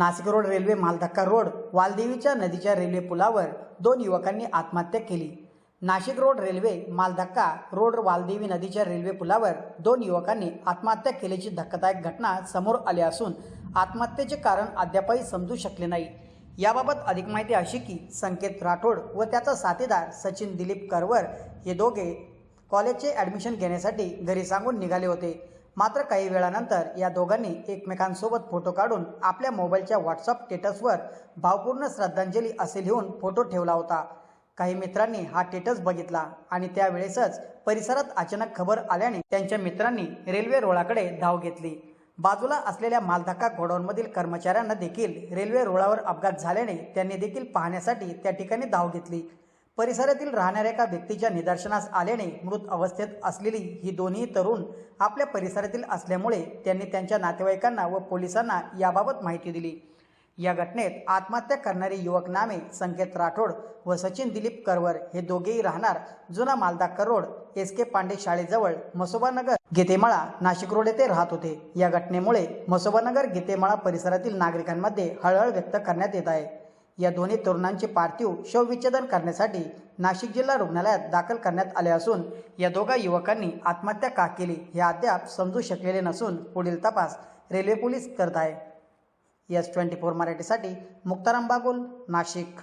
Nashik road railway मालधक्का road वालदेवीच्या नदीच्या रेल्वे पुलावर दोन युवकांनी आत्महत्या केली. नाशिक रोड रेल्वे मालधक्का रोड वालदेवी नदीच्या रेल्वे पुलावर दोन युवकांनी आत्महत्या केल्याची धक्कादायक घटना समोर आली असून आत्महत्येचे कारण अद्यापही समजू शकले नाही. याबाबत अधिक माहिती अशी की संकेत राठोड व त्याचा साथीदार सचिन दिलीप करवर हे दोघे कॉलेजचे ॲडमिशन घेण्यासाठी घरी सांगून निघाले होते. मात्र काही वेळानंतर या दोघांनी एकमेकांसोबत फोटो काढून आपल्या मोबाईलच्या व्हॉट्सअप स्टेटसवर भावपूर्ण श्रद्धांजली असे लिहून फोटो ठेवला होता. काही मित्रांनी हा स्टेटस बघितला आणि त्यावेळेसच परिसरात अचानक खबर आल्याने त्यांच्या मित्रांनी रेल्वे रुळाकडे धाव घेतली. बाजूला असलेल्या मालधक्का गोडाऊनमधील कर्मचाऱ्यांना देखील रेल्वे रुळावर अपघात झाल्याने त्यांनी देखील पाहण्यासाठी त्या ठिकाणी धाव घेतली. परिसरातील राहणाऱ्या एका व्यक्तीच्या निदर्शनास आल्याने मृत अवस्थेत असलेली ही दोन्ही तरुण आपल्या परिसरातील असल्यामुळे त्यांनी त्यांच्या नातेवाईकांना व पोलिसांना याबाबत माहिती दिली. या घटनेत आत्महत्या करणारे युवक नामे संकेत राठोड व सचिन दिलीप करवर हे दोघेही राहणार जुना मालदा करोड एस के पांडे शाळेजवळ मसोबानगर गीतेमाळा नाशिक रोड येथे राहत होते. या घटनेमुळे मसोबानगर गीतेमाळा परिसरातील नागरिकांमध्ये हळहळ व्यक्त करण्यात येत आहे. या दोन्ही तरुणांचे पार्थिव शवविच्छेदन करण्यासाठी नाशिक जिल्हा रुग्णालयात दाखल करण्यात आले असून या दोघा युवकांनी आत्महत्या का केली हे अद्याप समजू शकलेले नसून पुढील तपास रेल्वे पोलीस करत आहे. एस ट्वेंटी फोर मराठीसाठी मुक्ताराम बागुल नाशिक.